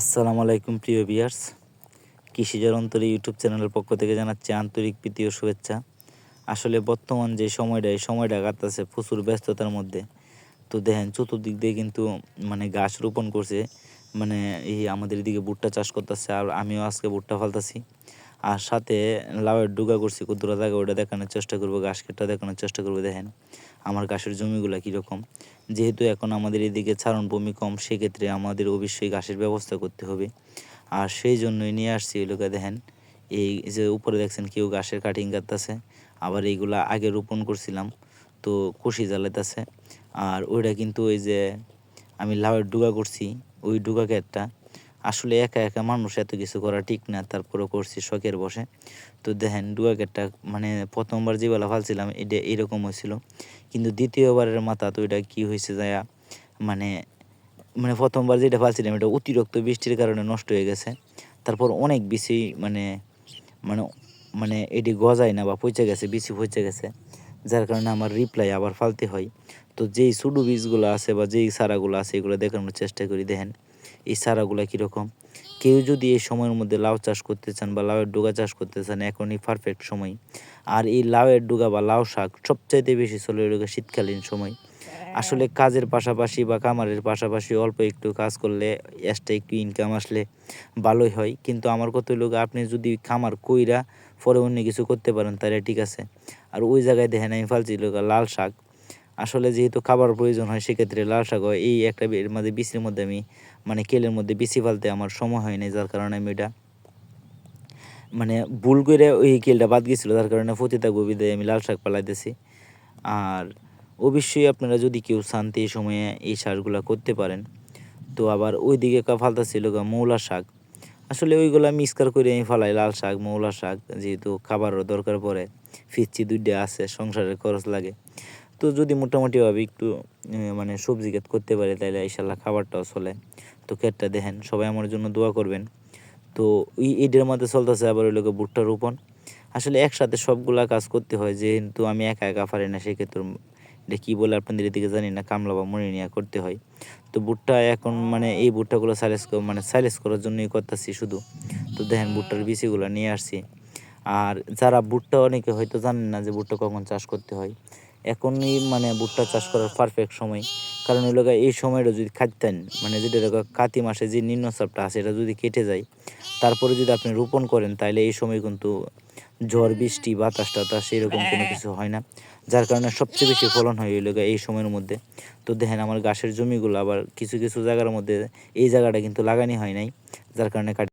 আসসালামু আলাইকুম, প্রিয় বিয়ার্স কৃষিজার অন্তরে ইউটিউব চ্যানেলের পক্ষ থেকে জানাচ্ছি আন্তরিক প্রীতি ও শুভেচ্ছা। আসলে বর্তমান যে সময়টা, এই সময়টা কাটতেছে প্রচুর ব্যস্ততার মধ্যে। তো দেখেন, চতুর্দিক দিয়ে কিন্তু মানে গাছ রোপণ করছে। মানে এই আমাদের এদিকে ভুট্টা চাষ করতেছে, আর আমিও আজকে ভুট্টা ফালতাছি। আর সাথে লাউয়ের ডুগা করছি কুদ্দুরা জায়গা ওটা দেখানোর চেষ্টা করব ঘাস কেটটা দেখানোর চেষ্টা করব, দেখেন আমার ঘাসের জমিগুলো কীরকম। যেহেতু এখন আমাদের এদিকে ছাড়ন ভূমি কম, সেক্ষেত্রে আমাদের অবশ্যই ঘাসের ব্যবস্থা করতে হবে। আর সেই জন্যই নিয়ে আসছি এই লোকে, দেখেন, এই যে উপরে দেখছেন কেউ ঘাসের কাটিং কাটতেছে আবার এইগুলা আগে রোপণ করছিলাম, তো কষি জ্বালাইতেছে। আর ওইটা কিন্তু ওই যে আমি লাউয়ের ডুগা করছি, ওই ডুগা ক্ষেতটা আসলে একা একা মানুষ এত কিছু করা ঠিক না তারপরে করছি শখের বসে। তো দেখেন ডুগা ক্ষেতটা মানে প্রথমবার যে বেলা ফালছিলাম, এটা এরকম হয়েছিল। কিন্তু দ্বিতীয়বারের মাথা তো এটা কী হয়েছে যায়া মানে মানে প্রথমবার যেটা ফালছিলাম, এটা অতিরিক্ত বৃষ্টির কারণে নষ্ট হয়ে গেছে। তারপর অনেক বেশি মানে মানে মানে এটি গজায় না বা পচে গেছে বেশি পচে গেছে। যার কারণে আমার রিপ্লাই আবার ফালতে হয়। তো যেই সুডু বীজগুলো আছে বা যেই সারাগুলো আছে, এগুলো দেখানোর চেষ্টা করি, দেখেন। এই সারাগুলো কীরকম? কেউ যদি এই সময়ের মধ্যে লাউ চাষ করতে চান বা লাউয়ের ডোগা চাষ করতে চান এখনই পারফেক্ট সময়। আর এই লাউয়ের ডোগা বা লাউ শাক সবচাইতে বেশি চলে এগুলো শীতকালীন সময়। আসলে কাজের পাশাপাশি বা কামারের পাশাপাশি অল্প একটু কাজ করলে এক্সট্রা একটু ইনকাম আসলে ভালোই হয়। কিন্তু আমার কত লোক আপনি যদি খামার কইরা পরে অন্য কিছু করতে পারেন তাহলে ঠিক আছে। আর ওই জায়গায় দেখেন আমি ফালছি লোক লাল শাক আসলে যেহেতু খাবার প্রয়োজন হয়, সেক্ষেত্রে লাল শাক হয়। এই একটা এর মধ্যে বিচির মধ্যে আমি মানে কেলের মধ্যে বিচি ফালতে আমার সময় হয় না যার কারণে আমি এটা মানে ভুল করে ওই কেলটা বাদ গেছিল, যার কারণে ফতিতা দিয়ে আমি লাল শাক পালাইতেছি। আর অবশ্যই আপনারা যদি কেউ শান্তি সময়ে এই সারগুলো করতে পারেন। তো আবার ওই দিকে ফালতা ছিল মৌলা শাক। আসলে ওইগুলা মিক্সকার করে আমি ফালাই, লাল শাক, মৌলা শাক, যেহেতু খাবারও দরকার পড়ে, ফিরছি দুইটা আছে, সংসারের খরচ লাগে। তো যদি মোটামুটিভাবে একটু মানে সবজি ক্ষেত করতে পারে তাহলে ইনশাল্লাহ খাবারটাও চলে। তো ক্ষেতটা দেখেন, সবাই আমার জন্য দোয়া করবেন। তো এই এটার মধ্যে চলতেছে আবার ওই লোকে ভুট্টা রোপণ। আসলে একসাথে সবগুলা কাজ করতে হয়, যেহেতু আমি একা একা পারি না, সেক্ষেত্রে এটা কী বলে আপনাদের এদিকে জানি না, কামলা বা মনে নিয়ে করতে হয়। তো ভুট্টা এখন মানে এই ভুট্টাগুলো সাইলেস মানে সাইলেস করার জন্যই করতেছি শুধু। তো দেখেন ভুট্টার বিচিগুলো নিয়ে আসছি। আর যারা ভুট্টা অনেকে হয়তো জানেন না যে ভুট্টা কখন চাষ করতে হয়। এখনই মানে ভুট্টা চাষ করার পারফেক্ট সময়। কারণ ওই লোক এই সময়টা যদি খাদ্যান মানে যেটা কাতি মাসে যে নিম্নচাপটা আছে, এটা যদি কেটে যায়, তারপরে যদি আপনি রোপণ করেন, তাহলে এই সময় কিন্তু ঝড়, বৃষ্টি, বাতাস, টাতাস এরকম কোনো কিছু হয় না। যার কারণে সবচেয়ে বেশি ফলন হয় ওই এই সময়ের মধ্যে। তো দেখেন আমার গাছের জমিগুলো আবার কিছু কিছু জায়গার মধ্যে এই জায়গাটা কিন্তু লাগানি হয় নাই, যার কারণে